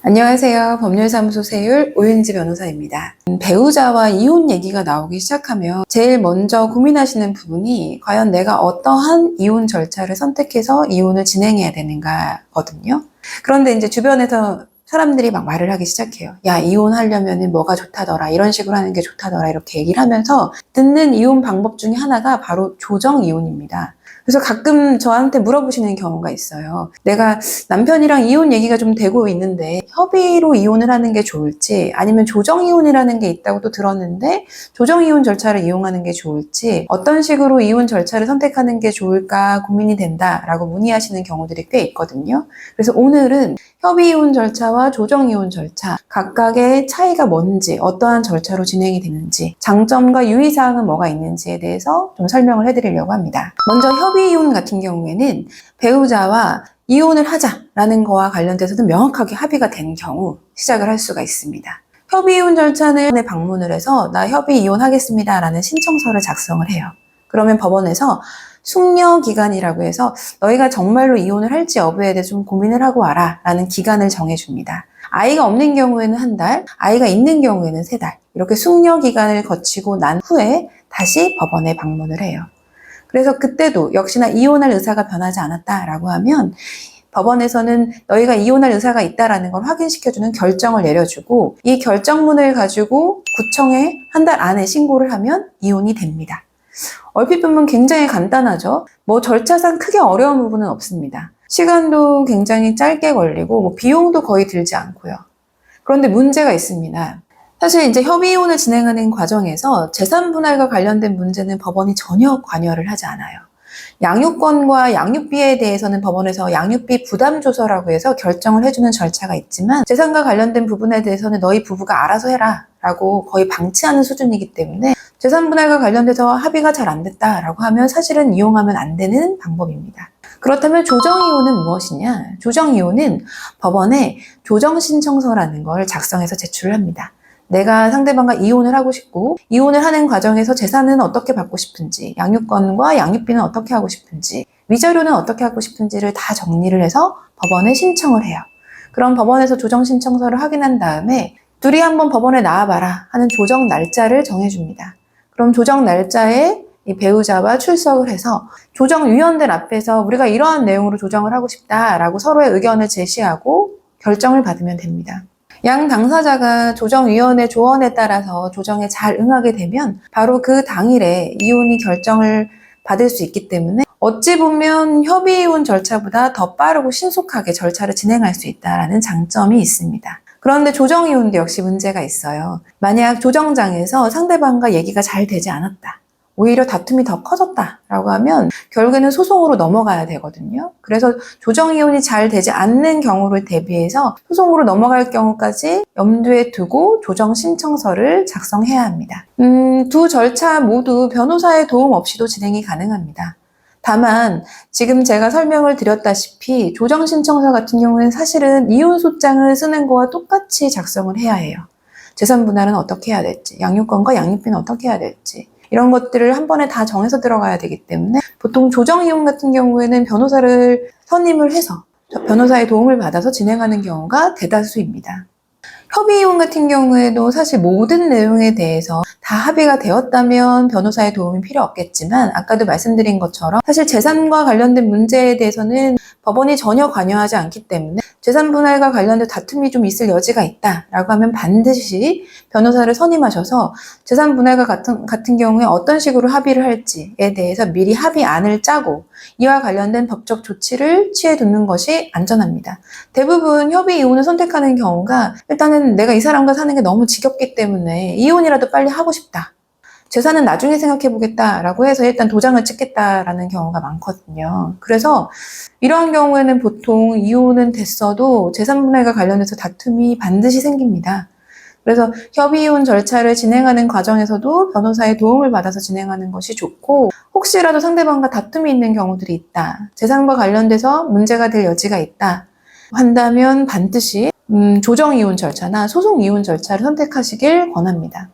안녕하세요. 법률사무소 세율 오윤지 변호사입니다. 음, 배우자와 이혼 얘기가 나오기 시작하면 제일 먼저 고민하시는 부분이 과연 내가 어떠한 이혼 절차를 선택해서 이혼을 진행해야 되는가거든요. 그런데 이제 주변에서 사람들이 막 말을 하기 시작해요. 야, 이혼하려면 뭐가 좋다더라. 이런 식으로 하는 게 좋다더라. 이렇게 얘기를 하면서 듣는 이혼 방법 중에 하나가 바로 조정 이혼입니다. 그래서 가끔 저한테 물어보시는 경우가 있어요. 내가 남편이랑 이혼 얘기가 좀 되고 있는데 협의로 이혼을 하는 게 좋을지 아니면 조정 이혼이라는 게 있다고 또 들었는데 조정 이혼 절차를 이용하는 게 좋을지 어떤 식으로 이혼 절차를 선택하는 게 좋을까 고민이 된다라고 문의하시는 경우들이 꽤 있거든요. 그래서 오늘은 협의 이혼 절차와 조정 이혼 절차 각각의 차이가 뭔지 어떠한 절차로 진행이 되는지 장점과 유의 사항은 뭐가 있는지에 대해서 좀 설명을 해드리려고 합니다. 먼저 협의 이혼 같은 경우에는 배우자와 이혼을 하자라는 거와 관련돼서도 명확하게 합의가 된 경우 시작을 할 수가 있습니다. 협의 이혼 절차는 방문을 해서 나 협의 이혼하겠습니다라는 신청서를 작성을 해요. 그러면 법원에서 숙려 기간이라고 해서 너희가 정말로 이혼을 할지 여부에 대해 좀 고민을 하고 와라 라는 기간을 정해줍니다. 아이가 없는 경우에는 한 달, 아이가 있는 경우에는 세 달. 이렇게 숙려 기간을 거치고 난 후에 다시 법원에 방문을 해요. 그래서 그때도 역시나 이혼할 의사가 변하지 않았다라고 하면 법원에서는 너희가 이혼할 의사가 있다라는 걸 확인시켜주는 결정을 내려주고 이 결정문을 가지고 구청에 한 달 안에 신고를 하면 이혼이 됩니다. 얼핏 보면 굉장히 간단하죠. 뭐 절차상 크게 어려운 부분은 없습니다. 시간도 굉장히 짧게 걸리고 뭐 비용도 거의 들지 않고요. 그런데 문제가 있습니다. 사실 이제 협의 이혼을 진행하는 과정에서 재산 분할과 관련된 문제는 법원이 전혀 관여를 하지 않아요. 양육권과 양육비에 대해서는 법원에서 양육비 부담 조서라고 해서 결정을 해주는 절차가 있지만 재산과 관련된 부분에 대해서는 너희 부부가 알아서 해라 라고 거의 방치하는 수준이기 때문에 재산 분할과 관련돼서 합의가 잘 안 됐다라고 하면 사실은 이용하면 안 되는 방법입니다. 그렇다면 조정이혼은 무엇이냐? 조정이혼은 법원에 조정신청서라는 걸 작성해서 제출을 합니다. 내가 상대방과 이혼을 하고 싶고 이혼을 하는 과정에서 재산은 어떻게 받고 싶은지 양육권과 양육비는 어떻게 하고 싶은지 위자료는 어떻게 하고 싶은지를 다 정리를 해서 법원에 신청을 해요. 그럼 법원에서 조정 신청서를 확인한 다음에 둘이 한번 법원에 나와봐라 하는 조정 날짜를 정해줍니다. 그럼 조정 날짜에 이 배우자와 출석을 해서 조정위원들 앞에서 우리가 이러한 내용으로 조정을 하고 싶다라고 서로의 의견을 제시하고 결정을 받으면 됩니다. 양 당사자가 조정위원회 조언에 따라서 조정에 잘 응하게 되면 바로 그 당일에 이혼이 결정을 받을 수 있기 때문에 어찌 보면 협의이혼 절차보다 더 빠르고 신속하게 절차를 진행할 수 있다는 장점이 있습니다. 그런데 조정이혼도 역시 문제가 있어요. 만약 조정장에서 상대방과 얘기가 잘 되지 않았다. 오히려 다툼이 더 커졌다라고 하면 결국에는 소송으로 넘어가야 되거든요. 그래서 조정 이혼이 잘 되지 않는 경우를 대비해서 소송으로 넘어갈 경우까지 염두에 두고 조정 신청서를 작성해야 합니다. 음, 두 절차 모두 변호사의 도움 없이도 진행이 가능합니다. 다만 지금 제가 설명을 드렸다시피 조정 신청서 같은 경우는 사실은 이혼 소장을 쓰는 거와 똑같이 작성을 해야 해요. 재산 분할은 어떻게 해야 될지, 양육권과 양육비는 어떻게 해야 될지, 이런 것들을 한 번에 다 정해서 들어가야 되기 때문에 보통 조정 이용 같은 경우에는 변호사를 선임을 해서 변호사의 도움을 받아서 진행하는 경우가 대다수입니다. 협의 이혼 같은 경우에도 사실 모든 내용에 대해서 다 합의가 되었다면 변호사의 도움이 필요 없겠지만 아까도 말씀드린 것처럼 사실 재산과 관련된 문제에 대해서는 법원이 전혀 관여하지 않기 때문에 재산 분할과 관련된 다툼이 좀 있을 여지가 있다라고 하면 반드시 변호사를 선임하셔서 재산 분할과 같은, 같은 경우에 어떤 식으로 합의를 할지에 대해서 미리 합의안을 짜고 이와 관련된 법적 조치를 취해 두는 것이 안전합니다. 대부분 협의 이혼을 선택하는 경우가 일단은 내가 이 사람과 사는 게 너무 지겹기 때문에 이혼이라도 빨리 하고 싶 다. 재산은 나중에 생각해 보겠다라고 해서 일단 도장을 찍겠다라는 경우가 많거든요. 그래서 이러한 경우에는 보통 이혼은 됐어도 재산 분할과 관련해서 다툼이 반드시 생깁니다. 그래서 협의 이혼 절차를 진행하는 과정에서도 변호사의 도움을 받아서 진행하는 것이 좋고 혹시라도 상대방과 다툼이 있는 경우들이 있다. 재산과 관련돼서 문제가 될 여지가 있다. 한다면 반드시 음, 조정 이혼 절차나 소송 이혼 절차를 선택하시길 권합니다.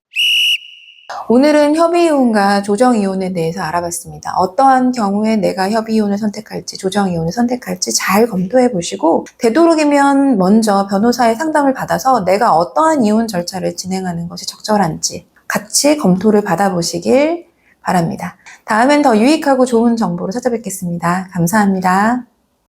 오늘은 협의이혼과 조정이혼에 대해서 알아봤습니다. 어떠한 경우에 내가 협의이혼을 선택할지, 조정이혼을 선택할지 잘 검토해 보시고, 되도록이면 먼저 변호사의 상담을 받아서 내가 어떠한 이혼 절차를 진행하는 것이 적절한지 같이 검토를 받아보시길 바랍니다. 다음엔 더 유익하고 좋은 정보로 찾아뵙겠습니다. 감사합니다.